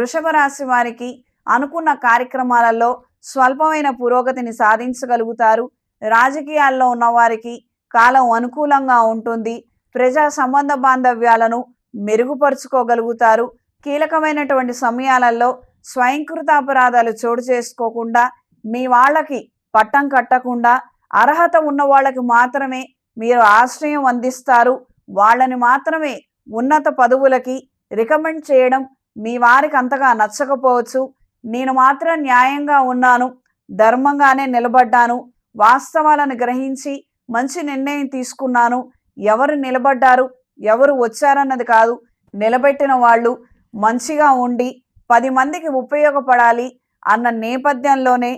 వృషభ రాశి వారికి అనుకున్న కార్యక్రమాలలో స్వల్పమైన పురోగతిని సాధించగలుగుతారు. రాజకీయాల్లో ఉన్న వారికి కాలం అనుకూలంగా ఉంటుంది. ప్రజా సంబంధ బాంధవ్యాలను మెరుగుపరుచుకోగలుగుతారు. కీలకమైనటువంటి సమయాలలో స్వయంకృత అపరాధాలు చోటు చేసుకోకుండా మీ వాళ్ళకి పట్టం కట్టకుండా అర్హత ఉన్న వాళ్ళకి మాత్రమే మీరు ఆశ్రయం అందిస్తారు. వాళ్ళని మాత్రమే ఉన్నత పదవులకి రికమెండ్ చేయడం మీ వారికి అంతగా నచ్చకపోవచ్చు. నేను మాత్రం న్యాయంగా ఉన్నాను ధర్మంగానే నిలబడ్డాను వాస్తవాలను గ్రహించి మంచి నిర్ణయం తీసుకున్నాను. ఎవరు నిలబడ్డారు ఎవరు వచ్చారన్నది కాదు. నిలబెట్టిన వాళ్ళు మంచిగా ఉండి పది మందికి ఉపయోగపడాలి అన్న నేపథ్యంలోనే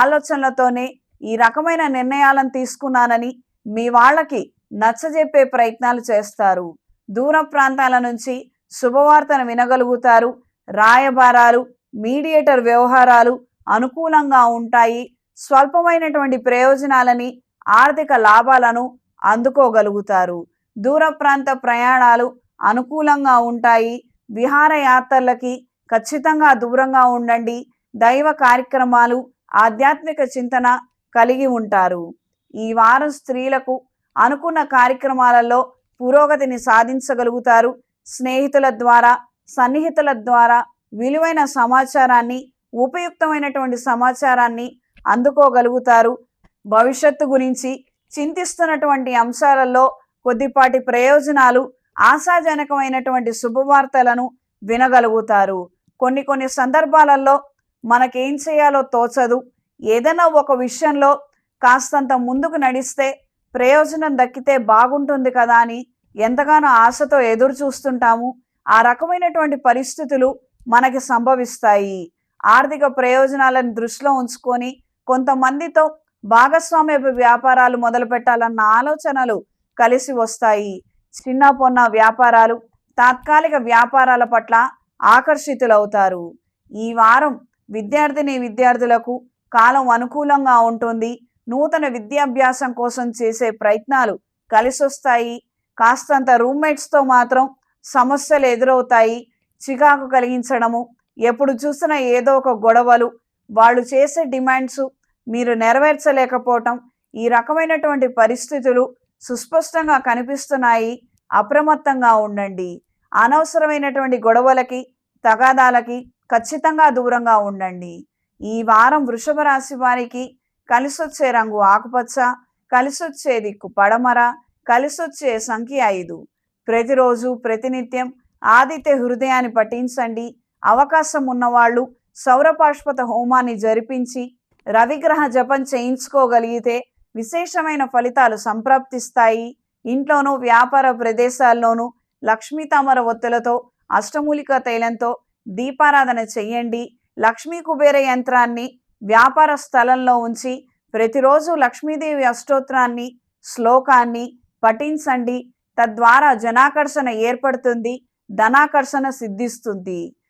ఆలోచనలతోనే ఈ రకమైన నిర్ణయాలను తీసుకున్నానని మీ వాళ్ళకి నచ్చజెప్పే ప్రయత్నాలు చేస్తారు. దూర ప్రాంతాల నుంచి శుభవార్తను వినగలుగుతారు. రాయబారాలు మీడియేటర్ వ్యవహారాలు అనుకూలంగా ఉంటాయి. స్వల్పమైనటువంటి ప్రయోజనాలని ఆర్థిక లాభాలను అందుకోగలుగుతారు. దూర ప్రాంత ప్రయాణాలు అనుకూలంగా ఉంటాయి. విహారయాత్రలకి ఖచ్చితంగా దూరంగా ఉండండి. దైవ కార్యక్రమాలు ఆధ్యాత్మిక చింతన కలిగి ఉంటారు. ఈ వారం స్త్రీలకు అనుకున్న కార్యక్రమాలలో పురోగతిని సాధించగలుగుతారు. స్నేహితుల ద్వారా సన్నిహితుల ద్వారా విలువైన సమాచారాన్ని ఉపయుక్తమైనటువంటి సమాచారాన్ని అందుకోగలుగుతారు. భవిష్యత్తు గురించి చింతిస్తున్నటువంటి అంశాలలో కొద్దిపాటి ప్రయోజనాలు ఆశాజనకమైనటువంటి శుభవార్తలను వినగలుగుతారు. కొన్ని కొన్ని సందర్భాలలో మనకేం చేయాలో తోచదు. ఏదైనా ఒక విషయంలో కాస్తంత ముందుకు నడిస్తే ప్రయోజనం దక్కితే బాగుంటుంది కదా అని ఎంతగానో ఆశతో ఎదురు చూస్తుంటాము. ఆ రకమైనటువంటి పరిస్థితులు మనకి సంభవిస్తాయి. ఆర్థిక ప్రయోజనాలను దృష్టిలో ఉంచుకొని కొంతమందితో భాగస్వామ్య వ్యాపారాలు మొదలు పెట్టాలన్న ఆలోచనలు కలిసి వస్తాయి. చిన్న పొన్న వ్యాపారాలు తాత్కాలిక వ్యాపారాల పట్ల ఆకర్షితులవుతారు. ఈ వారం విద్యార్థిని విద్యార్థులకు కాలం అనుకూలంగా ఉంటుంది. నూతన విద్యాభ్యాసం కోసం చేసే ప్రయత్నాలు కలిసొస్తాయి. కాస్తంత రూమ్మేట్స్తో మాత్రం సమస్యలు ఎదురవుతాయి చికాకు కలిగించడము ఎప్పుడు చూసినా ఏదో ఒక గొడవలు వాళ్ళు చేసే డిమాండ్స్ మీరు నెరవేర్చలేకపోవటం ఈ రకమైనటువంటి పరిస్థితులు సుస్పష్టంగా కనిపిస్తున్నాయి అప్రమత్తంగా ఉండండి. అనవసరమైనటువంటి గొడవలకి తగాదాలకి ఖచ్చితంగా దూరంగా ఉండండి. ఈ వారం వృషభ రాశి వారికి కలిసొచ్చే రంగు ఆకుపచ్చ కలిసొచ్చే దిక్కు పడమర కలిసొచ్చే సంఖ్య ఐదు. ప్రతిరోజు ప్రతినిత్యం ఆదిత్య హృదయాన్ని పఠించండి. అవకాశం ఉన్నవాళ్ళు సౌరపాష్పత హోమాన్ని జరిపించి రవిగ్రహ జపం చేయించుకోగలిగితే విశేషమైన ఫలితాలు సంప్రాప్తిస్తాయి. ఇంట్లోనూ వ్యాపార ప్రదేశాల్లోనూ లక్ష్మీ తామర ఒత్తులతో అష్టమూలిక తైలంతో దీపారాధన చెయ్యండి. లక్ష్మీ కుబేర యంత్రాన్ని వ్యాపార స్థలంలో ఉంచి ప్రతిరోజు లక్ష్మీదేవి అష్టోత్రాన్ని శ్లోకాన్ని పఠించండి. తద్వారా జనాకర్షణ ఏర్పడుతుంది ధనాకర్షణ సిద్ధిస్తుంది.